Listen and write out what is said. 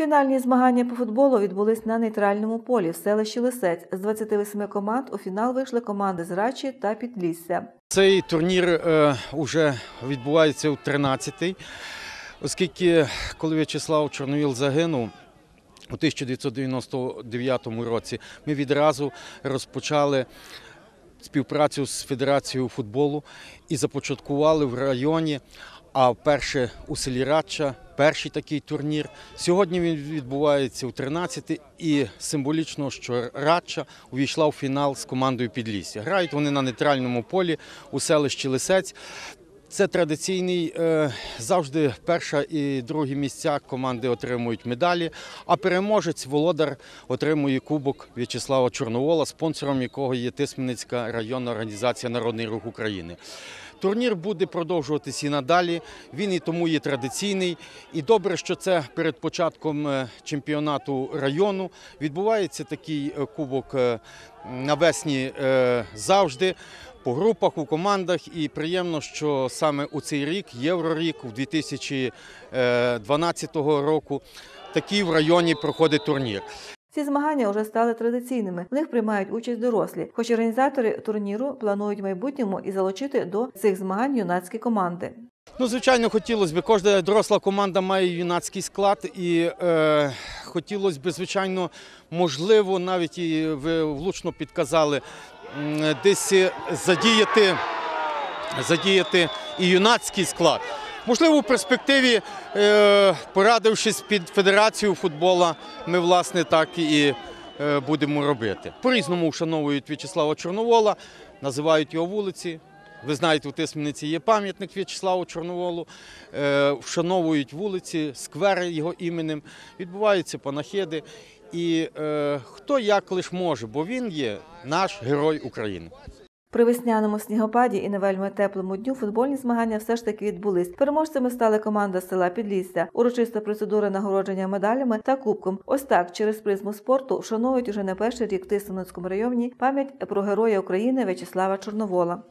Фінальні змагання по футболу відбулись на нейтральному полі в селищі Лисець. З 28 команд у фінал вийшли команди з Рачі та Підлісся. Цей турнір е, вже відбувається у 13-й, оскільки коли В'ячеслав Чорновіл загинув у 1999 році, ми відразу розпочали співпрацю з Федерацією футболу і започаткували в районі, а вперше у селі Радча, перший такий турнір. Сьогодні він відбувається у 13 і символічно, що Радча увійшла у фінал з командою Підлісся. Грають вони на нейтральному полі у селищі Лисець. Це традиційний е, завжди перша і другі місця команди отримують медалі. А переможець володар отримує кубок В'ячеслава Чорновола, спонсором якого є Тисменницька районна організація Народний рух України. Турнір буде продовжуватись і надалі. Він і тому є традиційний. І добре, що це перед початком е, чемпіонату району відбувається такий е, кубок навесні е, завжди по групах, у командах. І приємно, що саме у цей рік, Єврорік, у 2012 року, такий в районі проходить турнір. Ці змагання вже стали традиційними. В них приймають участь дорослі, хоч організатори турніру планують в майбутньому і залучити до цих змагань юнацькі команди. Ну, звичайно, хотілося б. Кожна доросла команда має юнацький склад, і е, хотілося б, звичайно, можливо, навіть і ви влучно підказали, десь задіяти, задіяти і юнацький склад. Можливо, у перспективі, е, порадившись під Федерацією футболу, ми, власне, так і е, будемо робити. По-різному вшановують В'ячеслава Чорновола, називають його вулиці. Ви знаєте, у Тисмениці є пам'ятник В'ячеславу Чорноволу, е, вшановують вулиці, сквери його іменем, відбуваються панахиди. І е, хто як лиш може, бо він є наш герой України. При весняному снігопаді і не вельми теплому дню футбольні змагання все ж таки відбулись. Переможцями стали команда села Підлісся. Урочиста процедура нагородження медалями та кубком. Ось так через призму спорту вшановують уже не перший рік в Тисменецькому районі пам'ять про героя України В'ячеслава Чорновола.